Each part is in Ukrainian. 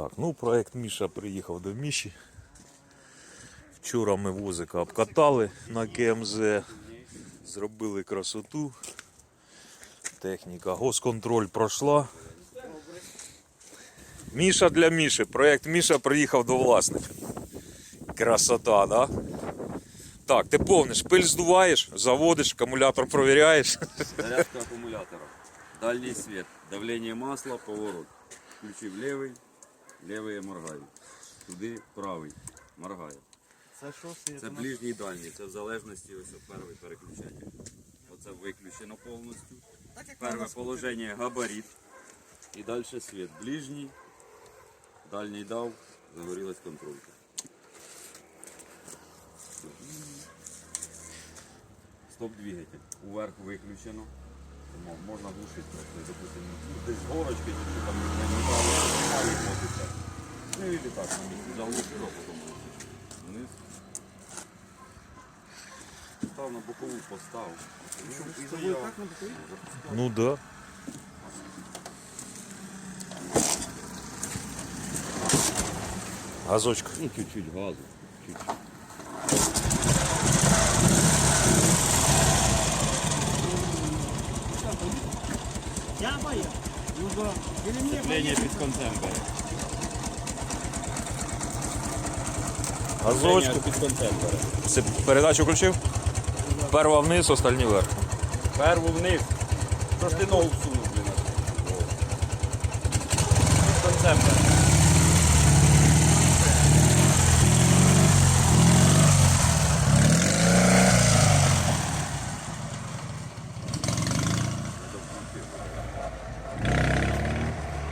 Так, ну проект Міша приїхав до Міші. Вчора ми возика обкатали на КМЗ, зробили красоту. Техніка, госконтроль пройшла. Міша для Міші. Проект Міша приїхав до власника. Красота, да? Так, ти повниш, пиль здуваєш, заводиш, акумулятор провіряєш. Зарядка аккумулятора. Дальний свет. Давление масла, поворот. Включив левый, левий моргаю. Туди правий. Моргає. Це що? Це ближній дальній. Це в залежності ось от перший переключатель. Оце виключено повністю. Перше положення габарит. І далі світ. Ближній. Дальній дав, загорілась контролька. Стоп двигатель. Уверх виключено. Мо- Можна глушити просто, допустим, ну, десь горочки, чи там немає мотиться. Ну і так на місці заглушив, а потім глушиш. Вниз. Став на бокову, постав. І стояв. Ну да. Газочка. Ну, чуть-чуть газу. Чуть-чуть. Я боюсь. Ну да. Или мне Сцепление під концем бере. Газочку. під концем бере. Це передачу включив? Перва вниз, остальні вверх. Перву вниз. Що ж ти ногу всунув, блін? Під концем бере.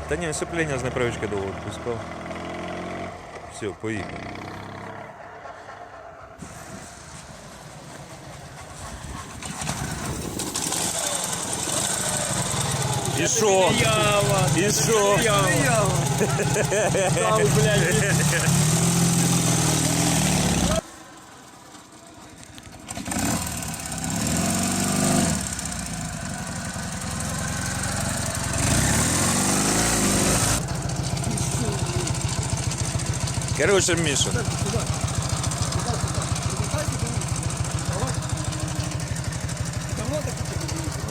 Та ні, сцеплення з непривички довго відпускав. Все, поїхав. І що? І що? Короче, Миша.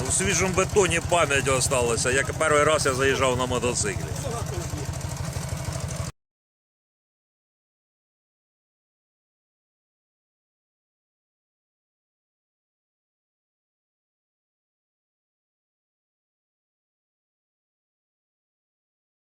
У свіжому бетоні пам'ять осталася, як перший раз я заїжджав на мотоциклі.